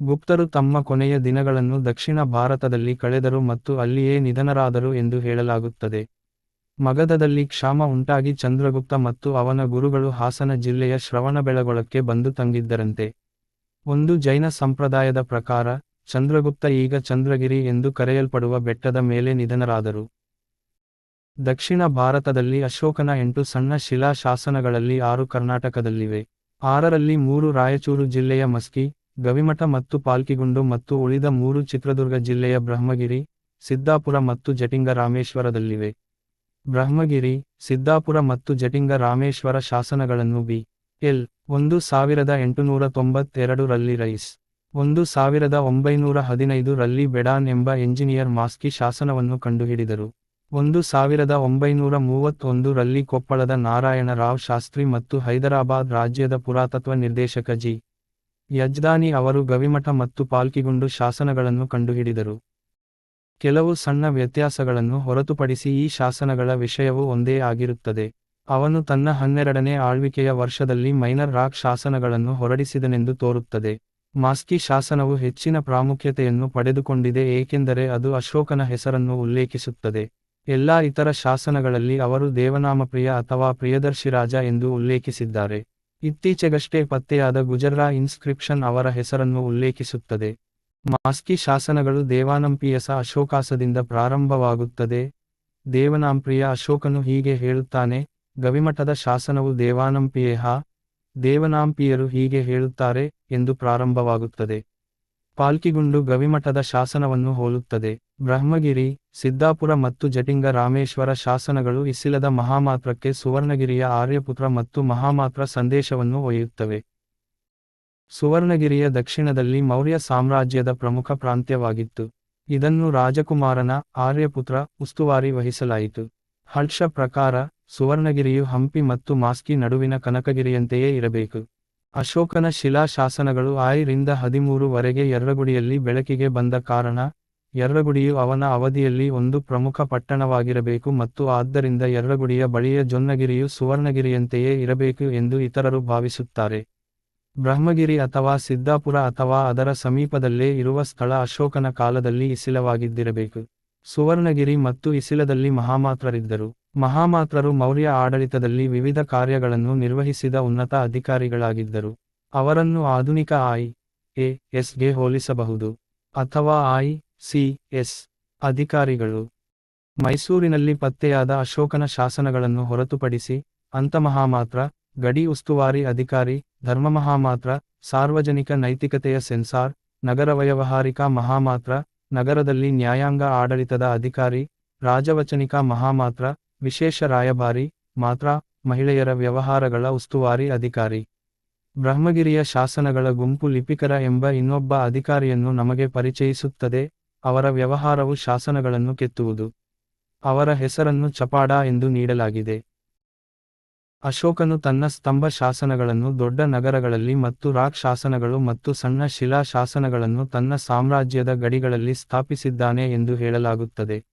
ಗುಪ್ತರು ತಮ್ಮ ಕೊನೆಯ ದಿನಗಳನ್ನು ದಕ್ಷಿಣ ಭಾರತದಲ್ಲಿ ಕಳೆದರು ಮತ್ತು ಅಲ್ಲಿಯೇ ನಿಧನರಾದರು ಎಂದು ಹೇಳಲಾಗುತ್ತದೆ. ಮಗಧದಲ್ಲಿ ಕ್ಷಾಮ ಉಂಟಾಗಿ ಚಂದ್ರಗುಪ್ತ ಮತ್ತು ಅವನ ಗುರುಗಳು ಹಾಸನ ಜಿಲ್ಲೆಯ ಶ್ರವಣಬೆಳಗೊಳಕ್ಕೆ ಬಂದು ತಂಗಿದ್ದರಂತೆ. ಒಂದು ಜೈನ ಸಂಪ್ರದಾಯದ ಪ್ರಕಾರ, ಚಂದ್ರಗುಪ್ತ ಈಗ ಚಂದ್ರಗಿರಿ ಎಂದು ಕರೆಯಲ್ಪಡುವ ಬೆಟ್ಟದ ಮೇಲೆ ನಿಧನರಾದರು. ದಕ್ಷಿಣ ಭಾರತದಲ್ಲಿ ಅಶೋಕನ ಎಂಟು ಸಣ್ಣ ಶಿಲಾ ಶಾಸನಗಳಲ್ಲಿ ಆರು ಕರ್ನಾಟಕದಲ್ಲಿವೆ. ಆರರಲ್ಲಿ ಮೂರು ರಾಯಚೂರು ಜಿಲ್ಲೆಯ ಮಸ್ಕಿ ಗವಿಮಠ ಮತ್ತು ಪಾಲ್ಕಿಗುಂಡು ಮತ್ತು ಉಳಿದ ಮೂರು ಚಿತ್ರದುರ್ಗ ಜಿಲ್ಲೆಯ ಬ್ರಹ್ಮಗಿರಿ, ಸಿದ್ದಾಪುರ ಮತ್ತು ಜಟಿಂಗ ರಾಮೇಶ್ವರದಲ್ಲಿವೆ ಬ್ರಹ್ಮಗಿರಿ, ಸಿದ್ದಾಪುರ ಮತ್ತು ಜಟಿಂಗ ರಾಮೇಶ್ವರ ಶಾಸನಗಳನ್ನು ಬಿ. ಎಲ್. ಒಂದು ಸಾವಿರದ ಎಂಟುನೂರ ತೊಂಬತ್ತೆರಡು ರಲ್ಲಿ ರೈಸ್. ಒಂದು ಸಾವಿರದ ಒಂಬೈನೂರ ಹದಿನೈದು ರಲ್ಲಿ ಬೆಡಾನ್ ಎಂಬ ಎಂಜಿನಿಯರ್ ಮಾಸ್ಕಿ ಶಾಸನವನ್ನು ಕಂಡುಹಿಡಿದರು. ಒಂದು ಸಾವಿರದ ಒಂಬೈನೂರ ಮೂವತ್ತೊಂದು ರಲ್ಲಿ ಕೊಪ್ಪಳದ ನಾರಾಯಣ ರಾವ್ ಶಾಸ್ತ್ರಿ ಮತ್ತು ಹೈದರಾಬಾದ್ ರಾಜ್ಯದ ಪುರಾತತ್ವ ನಿರ್ದೇಶಕ ಜಿ. ಯಜ್ದಾನಿ ಅವರು ಗವಿಮಠ ಮತ್ತು ಪಾಲ್ಕಿಗುಂಡು ಶಾಸನಗಳನ್ನು ಕಂಡುಹಿಡಿದರು. ಕೆಲವು ಸಣ್ಣ ವ್ಯತ್ಯಾಸಗಳನ್ನು ಹೊರತುಪಡಿಸಿ ಈ ಶಾಸನಗಳ ವಿಷಯವು ಒಂದೇ ಆಗಿರುತ್ತದೆ. ಅವನು ತನ್ನ ಹನ್ನೆರಡನೇ ಆಳ್ವಿಕೆಯ ವರ್ಷದಲ್ಲಿ ಮೈನರ್ ರಾಕ್ ಶಾಸನಗಳನ್ನು ಹೊರಡಿಸಿದನೆಂದು ತೋರುತ್ತದೆ. ಮಾಸ್ಕಿ ಶಾಸನವು ಹೆಚ್ಚಿನ ಪ್ರಾಮುಖ್ಯತೆಯನ್ನು ಪಡೆದುಕೊಂಡಿದೆ ಏಕೆಂದರೆ ಅದು ಅಶೋಕನ ಹೆಸರನ್ನು ಉಲ್ಲೇಖಿಸುತ್ತದೆ. ಎಲ್ಲಾ ಇತರ ಶಾಸನಗಳಲ್ಲಿ ಅವರು ದೇವನಾಮಪ್ರಿಯ ಅಥವಾ ಪ್ರಿಯದರ್ಶಿರಾಜ ಎಂದು ಉಲ್ಲೇಖಿಸಿದ್ದಾರೆ. ಇತ್ತೀಚೆಗಷ್ಟೇ ಪತ್ತೆಯಾದ ಗುಜರ್ರಾ ಇನ್ಸ್ಕ್ರಿಪ್ಷನ್ ಅವರ ಹೆಸರನ್ನು ಉಲ್ಲೇಖಿಸುತ್ತದೆ. ಮಾಸ್ಕಿ ಶಾಸನಗಳು ದೇವಾನಂಪಿಯಸ ಅಶೋಕಾಸದಿಂದ ಪ್ರಾರಂಭವಾಗುತ್ತದೆ. ದೇವನಾಂಪ್ರಿಯ ಅಶೋಕನು ಹೀಗೆ ಹೇಳುತ್ತಾನೆ, ಗವಿಮಠದ ಶಾಸನವು ದೇವಾನಂಪಿಯೇಹ, ದೇವನಾಂಪಿಯರು ಹೀಗೆ ಹೇಳುತ್ತಾರೆ ಎಂದು ಪ್ರಾರಂಭವಾಗುತ್ತದೆ. ಪಾಲ್ಕಿಗುಂಡು ಗವಿಮಠದ ಶಾಸನವನ್ನು ಹೋಲುತ್ತದೆ. ಬ್ರಹ್ಮಗಿರಿ, ಸಿದ್ದಾಪುರ ಮತ್ತು ಜಟಿಂಗ ರಾಮೇಶ್ವರ ಶಾಸನಗಳು ಇಸಿಲದ ಮಹಾಮಾತ್ರಕ್ಕೆ ಸುವರ್ಣಗಿರಿಯ ಆರ್ಯಪುತ್ರ ಮತ್ತು ಮಹಾಮಾತ್ರ ಸಂದೇಶವನ್ನು ಒಯ್ಯುತ್ತವೆ. ಸುವರ್ಣಗಿರಿಯ ದಕ್ಷಿಣದಲ್ಲಿ ಮೌರ್ಯ ಸಾಮ್ರಾಜ್ಯದ ಪ್ರಮುಖ ಪ್ರಾಂತ್ಯವಾಗಿತ್ತು. ಇದನ್ನು ರಾಜಕುಮಾರನ ಆರ್ಯಪುತ್ರ ಉಸ್ತುವಾರಿ ವಹಿಸಲಾಯಿತು. ಹರ್ಷ ಪ್ರಕಾರ ಸುವರ್ಣಗಿರಿಯು ಹಂಪಿ ಮತ್ತು ಮಾಸ್ಕಿ ನಡುವಿನ ಕನಕಗಿರಿಯಂತೆಯೇ ಇರಬೇಕು. ಅಶೋಕನ ಶಿಲಾಶಾಸನಗಳು ಆಯರಿಂದ ಹದಿಮೂರು ವರೆಗೆ ಬೆಳಕಿಗೆ ಬಂದ ಕಾರಣ ಯರ್ರಗುಡಿಯು ಅವನ ಅವಧಿಯಲ್ಲಿ ಒಂದು ಪ್ರಮುಖ ಪಟ್ಟಣವಾಗಿರಬೇಕು ಮತ್ತು ಆದ್ದರಿಂದ ಯರ್ರಗುಡಿಯ ಬಳಿಯ ಜೊನ್ನಗಿರಿಯು ಸುವರ್ಣಗಿರಿಯಂತೆಯೇ ಇರಬೇಕು ಎಂದು ಇತರರು ಭಾವಿಸುತ್ತಾರೆ. ಬ್ರಹ್ಮಗಿರಿ ಅಥವಾ ಸಿದ್ದಾಪುರ ಅಥವಾ ಅದರ ಸಮೀಪದಲ್ಲೇ ಇರುವ ಸ್ಥಳ ಅಶೋಕನ ಕಾಲದಲ್ಲಿ ಇಸಿಲವಾಗಿದ್ದಿರಬೇಕು. ಸುವರ್ಣಗಿರಿ ಮತ್ತು ಇಸಿಲದಲ್ಲಿ ಮಹಾಮಾತ್ರರಿದ್ದರು. ಮಹಾಮಾತ್ರರು ಮೌರ್ಯ ಆಡಳಿತದಲ್ಲಿ ವಿವಿಧ ಕಾರ್ಯಗಳನ್ನು ನಿರ್ವಹಿಸಿದ ಉನ್ನತ ಅಧಿಕಾರಿಗಳಾಗಿದ್ದರು. ಅವರನ್ನು ಆಧುನಿಕ ಐ ಎ ಎಸ್ಗೆ ಹೋಲಿಸಬಹುದು ಅಥವಾ ಐ ಸಿ ಎಸ್ ಅಧಿಕಾರಿಗಳು. ಮೈಸೂರಿನಲ್ಲಿ ಪತ್ತೆಯಾದ ಅಶೋಕನ ಶಾಸನಗಳನ್ನು ಹೊರತುಪಡಿಸಿ ಅಂತಮಹಾಮಾತ್ರ ಗಡಿ ಉಸ್ತುವಾರಿ ಅಧಿಕಾರಿ ಧರ್ಮಮಹಾಮಾತ್ರ ಸಾರ್ವಜನಿಕ ನೈತಿಕತೆಯ ಸೆನ್ಸಾರ್, ನಗರ ವ್ಯವಹಾರಿಕ ಮಹಾಮಾತ್ರ, ನಗರದಲ್ಲಿ ನ್ಯಾಯಾಂಗ ಆಡಳಿತದ ಅಧಿಕಾರಿ, ರಾಜವಚನಿಕ ಮಹಾಮಾತ್ರ ವಿಶೇಷ ರಾಯಭಾರಿ, ಮಾತ್ರ ಮಹಿಳೆಯರ ವ್ಯವಹಾರಗಳ ಉಸ್ತುವಾರಿ ಅಧಿಕಾರಿ. ಬ್ರಹ್ಮಗಿರಿಯ ಶಾಸನಗಳ ಗುಂಪು ಲಿಪಿಕರ ಎಂಬ ಇನ್ನೊಬ್ಬ ಅಧಿಕಾರಿಯನ್ನು ನಮಗೆ ಪರಿಚಯಿಸುತ್ತದೆ, ಅವರ ವ್ಯವಹಾರವು ಶಾಸನಗಳನ್ನು ಕೆತ್ತುವುದು. ಅವರ ಹೆಸರನ್ನು ಚಪಾಡ ಎಂದು ನೀಡಲಾಗಿದೆ. ಅಶೋಕನು ತನ್ನ ಸ್ತಂಭ ಶಾಸನಗಳನ್ನು ದೊಡ್ಡ ನಗರಗಳಲ್ಲಿ ಮತ್ತು ರಾಕ್ ಶಾಸನಗಳು ಮತ್ತು ಸಣ್ಣ ಶಿಲಾ ಶಾಸನಗಳನ್ನು ತನ್ನ ಸಾಮ್ರಾಜ್ಯದ ಗಡಿಗಳಲ್ಲಿ ಸ್ಥಾಪಿಸಿದ್ದಾನೆ ಎಂದು ಹೇಳಲಾಗುತ್ತದೆ.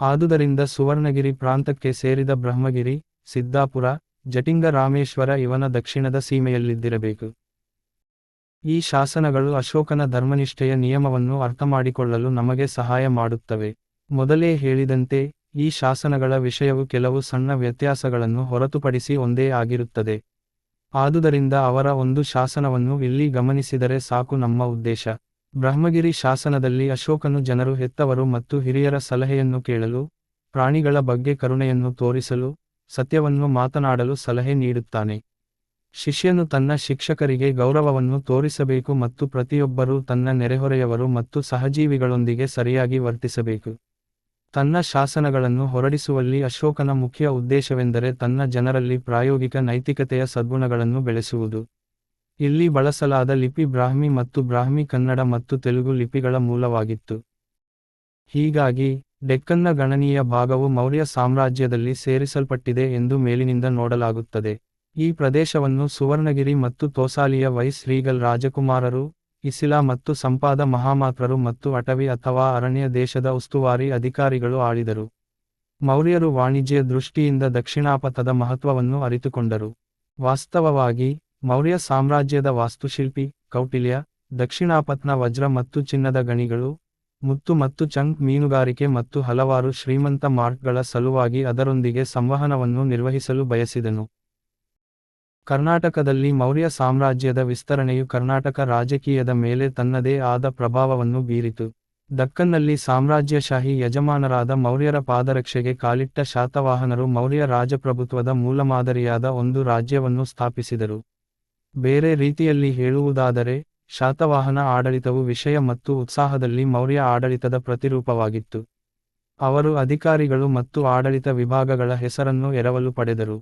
ಆದುದರಿಂದ ಸುವರ್ಣಗಿರಿ ಪ್ರಾಂತಕ್ಕೆ ಸೇರಿದ ಬ್ರಹ್ಮಗಿರಿ, ಸಿದ್ದಾಪುರ ಜಟಿಂಗ ರಾಮೇಶ್ವರ ಇವನ ದಕ್ಷಿಣದ ಸೀಮೆಯಲ್ಲಿದ್ದಿರಬೇಕು. ಈ ಶಾಸನಗಳು ಅಶೋಕನ ಧರ್ಮನಿಷ್ಠೆಯ ನಿಯಮವನ್ನು ಅರ್ಥಮಾಡಿಕೊಳ್ಳಲು ನಮಗೆ ಸಹಾಯ ಮಾಡುತ್ತವೆ. ಮೊದಲೇ ಹೇಳಿದಂತೆ, ಈ ಶಾಸನಗಳ ವಿಷಯವು ಕೆಲವು ಸಣ್ಣ ವ್ಯತ್ಯಾಸಗಳನ್ನು ಹೊರತುಪಡಿಸಿ ಒಂದೇ ಆಗಿರುತ್ತದೆ. ಆದುದರಿಂದ ಅವರ ಒಂದು ಶಾಸನವನ್ನು ಇಲ್ಲಿ ಗಮನಿಸಿದರೆ ಸಾಕು ನಮ್ಮ ಉದ್ದೇಶ. ಬ್ರಹ್ಮಗಿರಿ ಶಾಸನದಲ್ಲಿ ಅಶೋಕನು ಜನರು ಹೆತ್ತವರು ಮತ್ತು ಹಿರಿಯರ ಸಲಹೆಯನ್ನು ಕೇಳಲು, ಪ್ರಾಣಿಗಳ ಬಗ್ಗೆ ಕರುಣೆಯನ್ನು ತೋರಿಸಲು, ಸತ್ಯವನ್ನು ಮಾತನಾಡಲು ಸಲಹೆ ನೀಡುತ್ತಾನೆ. ಶಿಷ್ಯನು ತನ್ನ ಶಿಕ್ಷಕರಿಗೆ ಗೌರವವನ್ನು ತೋರಿಸಬೇಕು ಮತ್ತು ಪ್ರತಿಯೊಬ್ಬರೂ ತನ್ನ ನೆರೆಹೊರೆಯವರು ಮತ್ತು ಸಹಜೀವಿಗಳೊಂದಿಗೆ ಸರಿಯಾಗಿ ವರ್ತಿಸಬೇಕು. ತನ್ನ ಶಾಸನಗಳನ್ನು ಹೊರಡಿಸುವಲ್ಲಿ ಅಶೋಕನ ಮುಖ್ಯ ಉದ್ದೇಶವೆಂದರೆ ತನ್ನ ಜನರಲ್ಲಿ ಪ್ರಾಯೋಗಿಕ ನೈತಿಕತೆಯ ಸದ್ಗುಣಗಳನ್ನು ಬೆಳೆಸುವುದು. ಇಲ್ಲಿ ಬಳಸಲಾದ ಲಿಪಿ ಬ್ರಾಹ್ಮಿ ಮತ್ತು ಬ್ರಾಹ್ಮಿ ಕನ್ನಡ ಮತ್ತು ತೆಲುಗು ಲಿಪಿಗಳ ಮೂಲವಾಗಿತ್ತು. ಹೀಗಾಗಿ, ಡೆಕ್ಕನ್ನ ಗಣನೀಯ ಭಾಗವು ಮೌರ್ಯ ಸಾಮ್ರಾಜ್ಯದಲ್ಲಿ ಸೇರಿಸಲ್ಪಟ್ಟಿದೆ ಎಂದು ಮೇಲಿನಿಂದ ನೋಡಲಾಗುತ್ತದೆ. ಈ ಪ್ರದೇಶವನ್ನು ಸುವರ್ಣಗಿರಿ ಮತ್ತು ತೋಸಾಲಿಯ ವೈಸ್ ರೀಗಲ್ ರಾಜಕುಮಾರರು, ಇಸಿಲಾ ಮತ್ತು ಸಂಪಾದ ಮಹಾಮಾತ್ರರು ಮತ್ತು ಅಟವಿ ಅಥವಾ ಅರಣ್ಯ ದೇಶದ ಉಸ್ತುವಾರಿ ಅಧಿಕಾರಿಗಳು ಆಳಿದರು. ಮೌರ್ಯರು ವಾಣಿಜ್ಯ ದೃಷ್ಟಿಯಿಂದ ದಕ್ಷಿಣಾಪಥದ ಮಹತ್ವವನ್ನು ಅರಿತುಕೊಂಡರು. ವಾಸ್ತವವಾಗಿ ಮೌರ್ಯ ಸಾಮ್ರಾಜ್ಯದ ವಾಸ್ತುಶಿಲ್ಪಿ ಕೌಟಿಲ್ಯ ದಕ್ಷಿಣಾಪತ್ನ ವಜ್ರ ಮತ್ತು ಚಿನ್ನದ ಗಣಿಗಳು, ಮುತ್ತು ಮತ್ತು ಚಂಕ್ ಮೀನುಗಾರಿಕೆ ಮತ್ತು ಹಲವಾರು ಶ್ರೀಮಂತ ಮಾರ್ಕ್ಗಳ ಸಲುವಾಗಿ ಅದರೊಂದಿಗೆ ಸಂವಹನವನ್ನು ನಿರ್ವಹಿಸಲು ಬಯಸಿದನು. ಕರ್ನಾಟಕದಲ್ಲಿ ಮೌರ್ಯ ಸಾಮ್ರಾಜ್ಯದ ವಿಸ್ತರಣೆಯು ಕರ್ನಾಟಕ ರಾಜಕೀಯದ ಮೇಲೆ ತನ್ನದೇ ಆದ ಪ್ರಭಾವವನ್ನು ಬೀರಿತು. ದಕ್ಕನ್ನಲ್ಲಿ ಸಾಮ್ರಾಜ್ಯಶಾಹಿ ಯಜಮಾನರಾದ ಮೌರ್ಯರ ಪಾದರಕ್ಷೆಗೆ ಕಾಲಿಟ್ಟ ಶಾತವಾಹನರು ಮೌರ್ಯ ರಾಜಪ್ರಭುತ್ವದ ಮೂಲಮಾದರಿಯಾದ ಒಂದು ರಾಜ್ಯವನ್ನು ಸ್ಥಾಪಿಸಿದರು. ಬೇರೆ ರೀತಿಯಲ್ಲಿ ಹೇಳುವುದಾದರೆ, ಶಾತವಾಹನ ಆಡಳಿತವು ವಿಷಯ ಮತ್ತು ಉತ್ಸಾಹದಲ್ಲಿ ಮೌರ್ಯ ಆಡಳಿತದ ಪ್ರತಿರೂಪವಾಗಿತ್ತು. ಅವರು ಅಧಿಕಾರಿಗಳು ಮತ್ತು ಆಡಳಿತ ವಿಭಾಗಗಳ ಹೆಸರನ್ನು ಎರವಲು ಪಡೆದರು.